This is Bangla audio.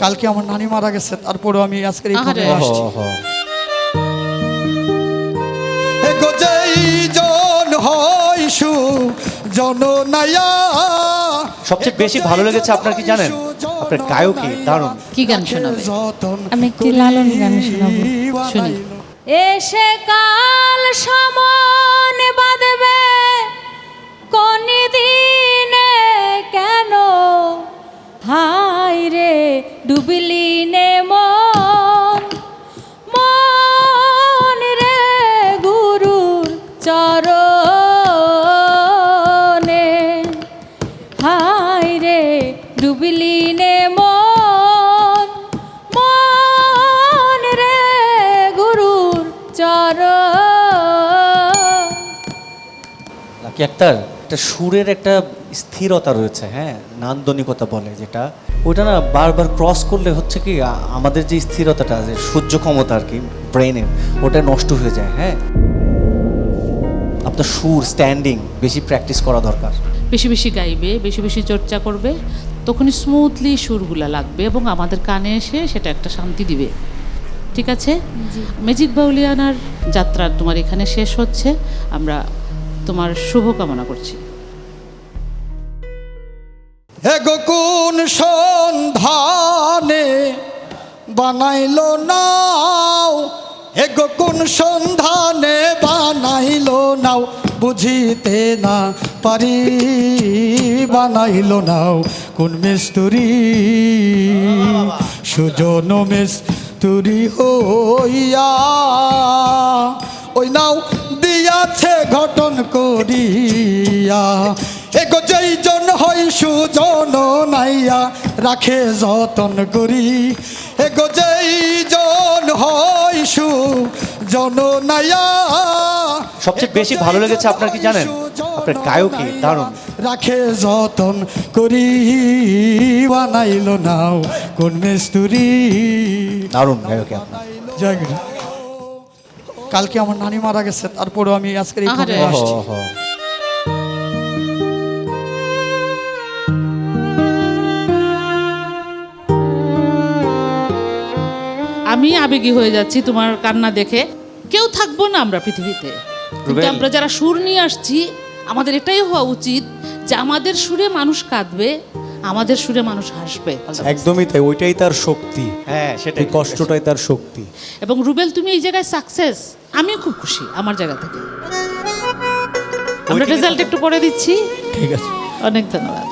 কালকে আমার নানি মারা গেছে তারপরেও আমি আজকের এই আহারে। আসছি। জন জন নাইয়া সবচেয়ে বেশি ভালো লেগেছে আপনার কি জানেন? আপনার গায়কই দারুণ। কি গান শোনাবে? আমি একটি লালন গান শোনাবো। শুনি। এসে কাল সমন ডুবলি নে মন। মন রে গুরুর চরণে। হাই রে, ডুবলি নে মন। মন রে গুরুর চরণ। লাকি আক্তার? একটা সুরের একটা স্থিরতা রয়েছে হ্যাঁ নান্দনিকতা বলে যেটা। ওইটা না বারবার ক্রস করলে হচ্ছে কি আমাদের যে স্থিরতাটা যে সহ্য ক্ষমতা আর কি ব্রেনের ওটা নষ্ট হয়ে যায় হ্যাঁ। আপনার সুর স্ট্যান্ডিং বেশি প্র্যাকটিস করা দরকার। বেশি বেশি গাইবে বেশি বেশি চর্চা করবে তখনই স্মুথলি সুরগুলা লাগবে এবং আমাদের কানে এসে সেটা একটা শান্তি দিবে। ঠিক আছে? ম্যাজিক বাউলিয়ানার যাত্রা তোমার এখানে শেষ হচ্ছে আমরা তোমার শুভ কামনা করছি কোন সন্ধানে বানাইলো নাও। এগো কোন সন্ধানে বানাইলো নাও। বুঝিতে না পারি, বানাইলো নাও। কোন মিস্তুরি, সুজন মিস্তুরি হইয়া ওই নাও দিয়াছে ঘটন করিয়া। এগো যেই জন হই সুজন নাইয়া রাখে যতন করি। এগো যেই জন হই সুজন নাইয়া সবচেয়ে বেশি ভালো লেগেছে আপনার কি জানেন? আপনার গায়কই দারুণ। রাখে যতন করি। বানাইলো নাও কোন মিস্তুরি। দারুণ গায়কই আপনার। জয় কালকে আমার নানি মারা গেছে তারপরে আমি আজকের এই। আসছি। আমি আবেগী হয়ে যাচ্ছি তোমার কান্না দেখে কেউ থাকব না আমরা পৃথিবীতে কিন্তু আমরা যারা সুর নিয়ে আসছি আমাদের এটাই হওয়া উচিত যে আমাদের সুরে মানুষ কাঁদবে আমাদের সুরে মানুষ হাসবে। একদমই তাই ওইটাই তার শক্তি। হ্যাঁ সেটাই কষ্টটাই তার শক্তি। এবং রুবেল তুমি এই জায়গায় সাকসেস আমিও খুব খুশি আমার জায়গা থেকে। আমরা রেজাল্ট একটু পরে দিচ্ছি। ঠিক আছে। অনেক ধন্যবাদ।